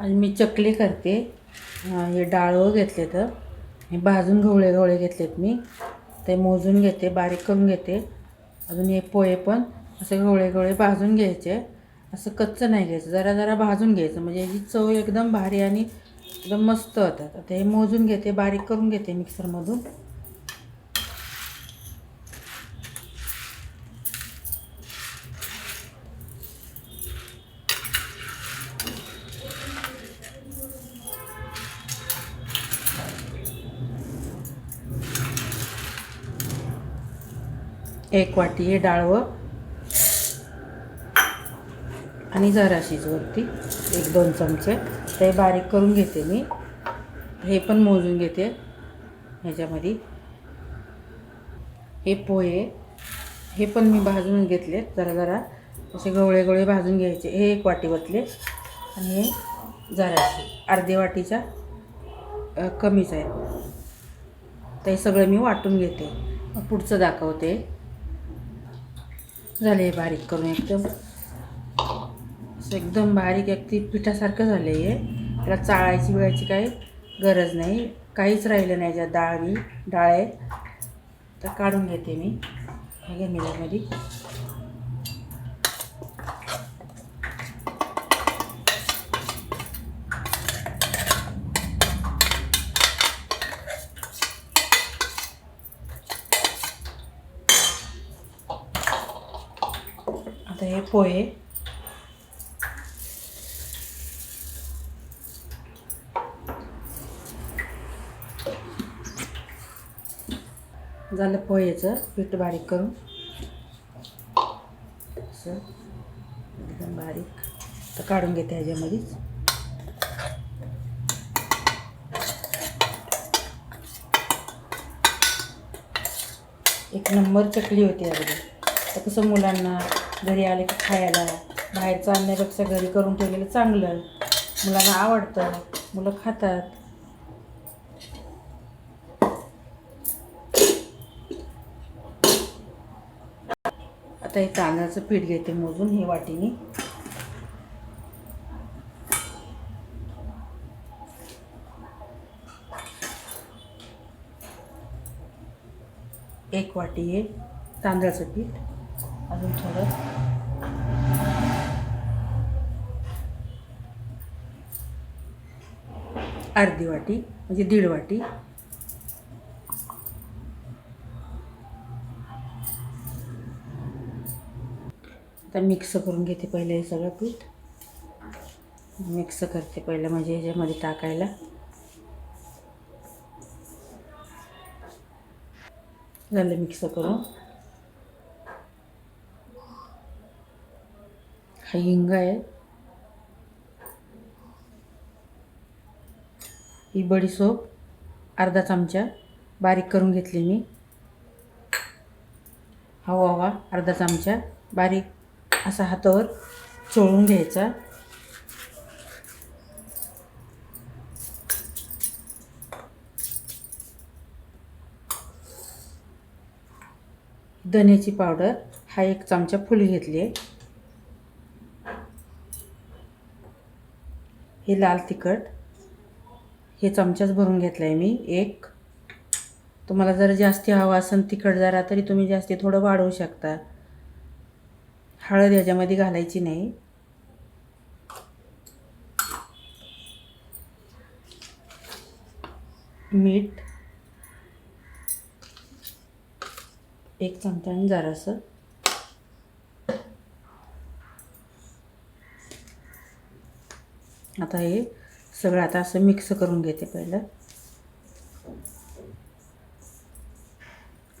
आणि मी चकली करते. हे डाळं घेतले तर. हे भाजून गवळे गवळे घेतलेत मी. ते मोजून घेते बारीक करून घेते. अजून हे पोहे पण असे गवळे गवळे भाजून घ्यायचे. असं कच्चं नाही घ्यायचं जरा जरा भाजून घ्यायचं. म्हणजे याची चव एकदम भारी आणि एकदम मस्त होतात. आता हे मोजून घेते बारीक करून घेते मिक्सरमधून एक वाटी हे डाळवं आणि जराशीच वरती एक दोन चमचे. ते बारीक करून घेते मी. हे पण मोजून घेते. ह्याच्यामध्ये हे पोहे हे पण मी भाजून घेतले. जरा जरा असे गवळे गवळे भाजून घ्यायचे. हे एक वाटी वतले आणि हे जराशी. अर्धे वाटीच्या कमीच आहे ते सगळं मी वाटून घेते. मग पुढचं दाखवते. झाले हे बारीक करून एकदम. असं एकदम बारीक अगदी पिठासारखं झालं आहे त्याला चाळायची बिळायची काही गरज नाही. काहीच राहिलं नाही ज्या डाळ मी डाळ आहे तर काढून घेते मी. हे घे आता हे पोहे. झालं पोहेचं पीठ बारीक करून. असं. एकदम बारीक. तर काढून घेते ह्याच्यामध्येच. एक नंबर चकली होती अगदी. तर कसं मुलांना घरी आले की खायला? बाहेरचं आणण्यापेक्षा घरी करून ठेवलेलं चांगलं. मुलांना आवडतं. मुलं खातात. आता हे तांदळाचं पीठ घेते मोजून हे वाटीने. एक वाटी हे तांदळाचं पीठ. अजून थोडं. अर्धी वाटी म्हणजे दीड वाटी. आता मिक्स करून घेते पहिले हे सगळं पीठ. मिक्स करते पहिलं म्हणजे ह्याच्यामध्ये टाकायला. झालं मिक्स करून. हा हिंग आहे. ही बडीसोप अर्धा चमचा बारीक करून घेतली मी. हवा हवा अर्धा चमचा बारीक असा हातावर चोळून घ्यायचा. धन्याची पावडर हा एक चमचा फुली घेतली आहे. हे लाल तिखट. हे चमचाच भरून घेतलं आहे मी. एक. तुम्हाला जर जास्ती हवं असेल तिखट जरा तरी तुम्ही जास्ती थोडं वाढवू शकता. हळद ह्याच्यामध्ये घालायची नाही. मीठ. एक चमचा आणि जरासं. आता हे सगळं आता असं मिक्स करून घेते पहिलं.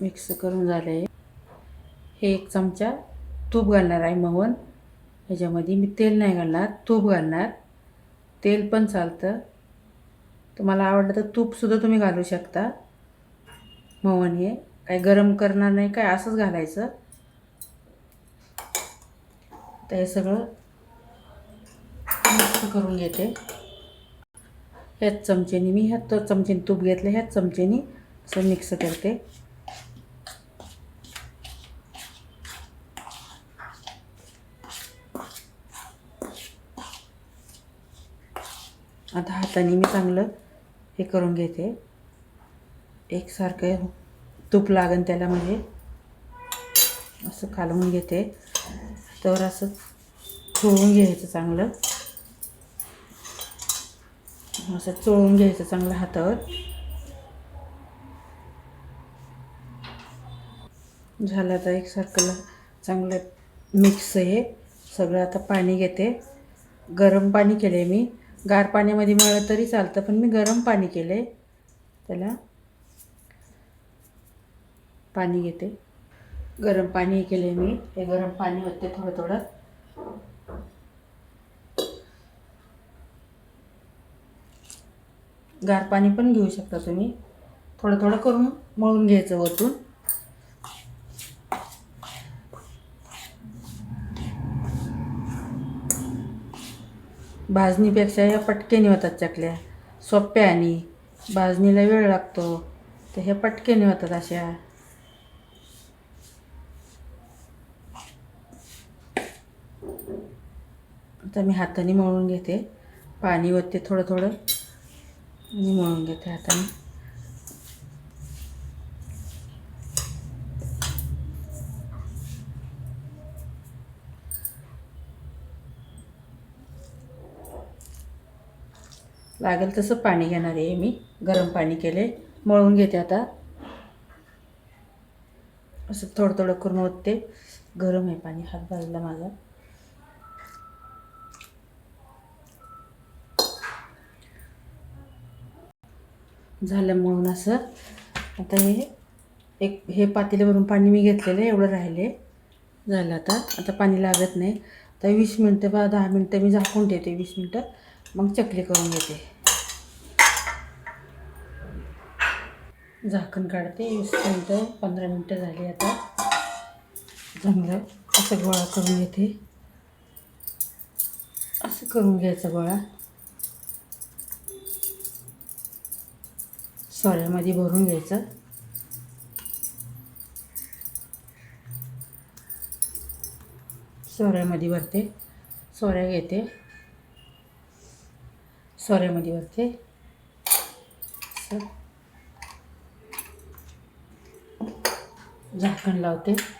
मिक्स करून झालं आहे हे एक चमचा तूप घालणार आहे मवन ह्याच्यामध्ये मी तेल नाही घालणार तूप घालणार. तेल पण चालतं. तुम्हाला आवडलं तर तूपसुद्धा तुम्ही घालू शकता. मवन हे काही गरम करणार नाही काय असंच घालायचं. तर हे सगळं मिक्स करून घेते. ह्याच चमचेनी मी ह्याच चमच्याने तूप घेतलं ह्याच चमचेनी असं मिक्स करते. आता हाताने मी चांगलं हे करून घेते. एकसारखं तूप लागन त्याला म्हणजे. असं कालवून घेते. तर असं चोळून घ्यायचं चांगलं. असं चोळून घ्यायचं चांगलं हातात झालं आता एकसारखं चांगलं मिक्स आहे. सगळं आता पाणी घेते. गरम पाणी केले मी. गार पाण्यामध्ये मिळलं तरी चालतं पण मी गरम पाणी केले त्याला पाणी घेते. गरम पाणी केले मी. हे गरम पाणी होते थोडं थोडं. गार पाणी पण घेऊ शकता तुम्ही. थोडं थोडं करून मळून घ्यायचं वरतून. भाजणीपेक्षा या पटकेने होतात चकल्या. सोप्या आणि भाजणीला वेळ लागतो. तर ह्या पटकेने होतात अशा. आता मी हाताने मळून घेते. पाणी वरते थोडं थोडं. मी मळून घेते हाताने लागेल तसं पाणी घेणार आहे मी गरम पाणी केले मळून घेते आता असं थोडं थोडं करून ओतते गरम आहे पाणी हात भाजला माझा झालं म्हणून असं आता हे एक हे पातेल्यावरून पाणी मी घेतलेलं आहे एवढं राहिले झालं आता. आता पाणी लागत नाही. आता वीस मिनटं बा दहा मिनटं मी झाकून ठेवते वीस मिनटं. मग चकली करून घेते. झाकण काढते वीस मिनटं पंधरा मिनटं झाली आता. चांगलं असं गोळा करून घेते. असं करून घ्यायचा गोळा. सोऱ्यामध्ये भरून घ्यायचं. सोऱ्यामध्ये भरते. सोऱ्या घेते. सोऱ्यामध्ये भरते. झाकण लावते.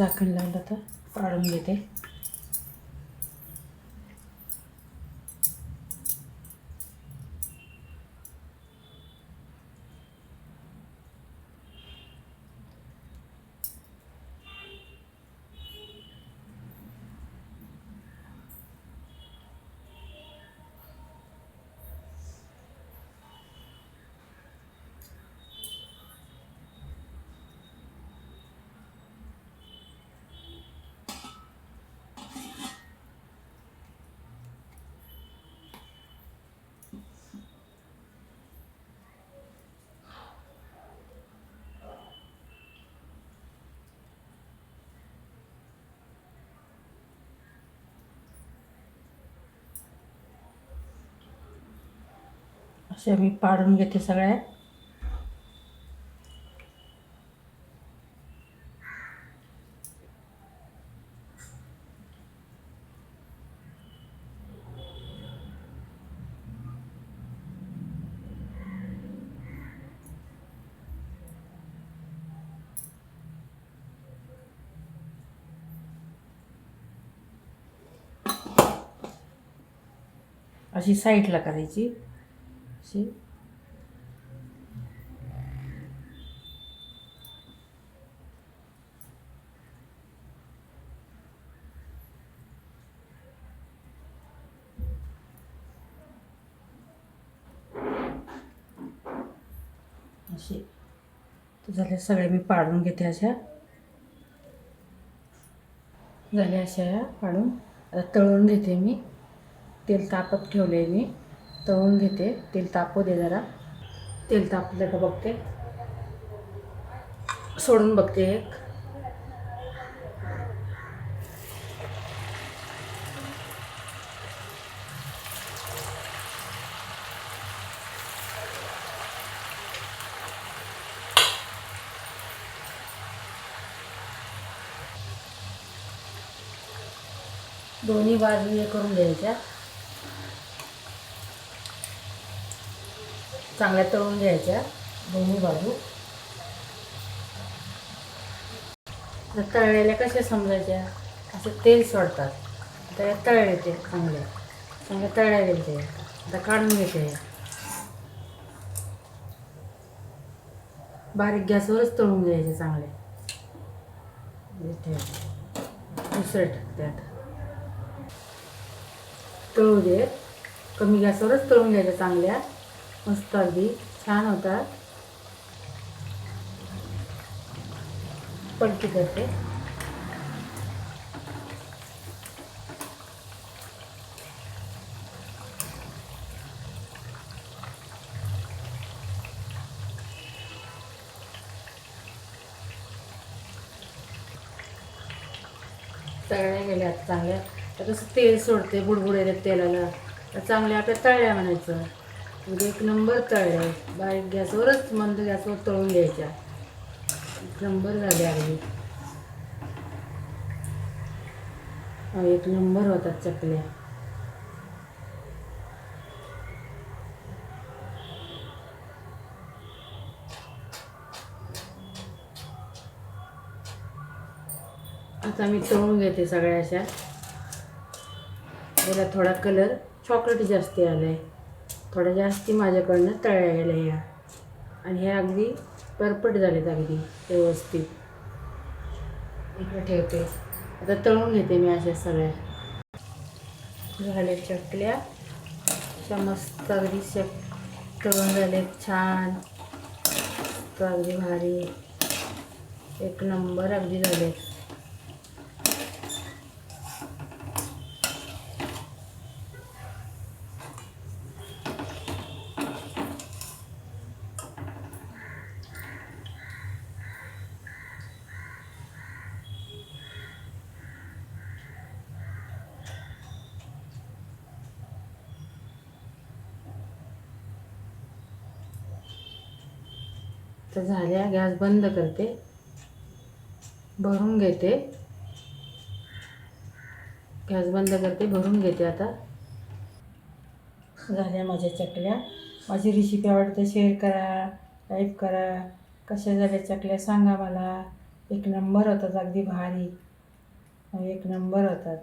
झाकण लावलं तर काढून घेते. असे मी पाडून घेते सगळ्या. अशी साईडला करायची. अशी अशी. तर झाले सगळे मी पाडून घेते अशा. झाल्या अशा या पाडून. आता तळून घेते मी. तेल तापत ठेवले मी. तळून घेते. तेल तापू दे जरा. तेल तापलं का बघते. सोडून बघते एक. दोन्ही बाजू हे करून द्यायच्या चांगल्या तळून घ्यायच्या. दोन्ही बाजू. तर तळलेल्या कशा समजायच्या? असं तेल सोडतात. त्या तळले ते चांगले चांगले तळल्या गेले ते आता काढून घेते बारीक गॅसवरच तळून घ्यायचे चांगले. हे दुसरं टाकते आता. तळू दे. कमी गॅसवरच तळून घ्यायच्या चांगल्या. मस्त अगदी. छान होतात. पलटी करते. तळल्या गेल्या आता चांगल्या. तर कसं तेल सोडते बुडबुड येतात तेलाला. तर चांगल्या आपल्या तळल्या म्हणायचं. म्हणजे एक नंबर तळल्या बारीक गॅसवरच मंद गॅसवर तळून घ्यायच्या. एक नंबर झाले अगदी. एक नंबर होतात चकल्या. आता मी तळून घेते सगळ्या अशा. याला थोडा कलर चॉकलेट जास्ती आला आहे थोड्या जास्ती माझ्याकडनं तळ्या गेल्या ह्या आणि ह्या अगदी परपट झालेत अगदी व्यवस्थित. इकडे ठेवते. आता तळून घेते मी अशा सगळ्या. झाल्या चकल्या. अशा मस्त अगदी शक तळून झालेत. छान. अगदी भारी. एक नंबर अगदी झालेत. तर झाल्या गॅस बंद करते. भरून घेते. गॅस बंद करते भरून घेते आता. झाल्या माझ्या चकल्या. माझी रेसिपी आवडते शेअर करा टाईप करा. कशा झाल्या चकल्या सांगा मला. एक नंबर होतात अगदी भारी. एक नंबर होतात.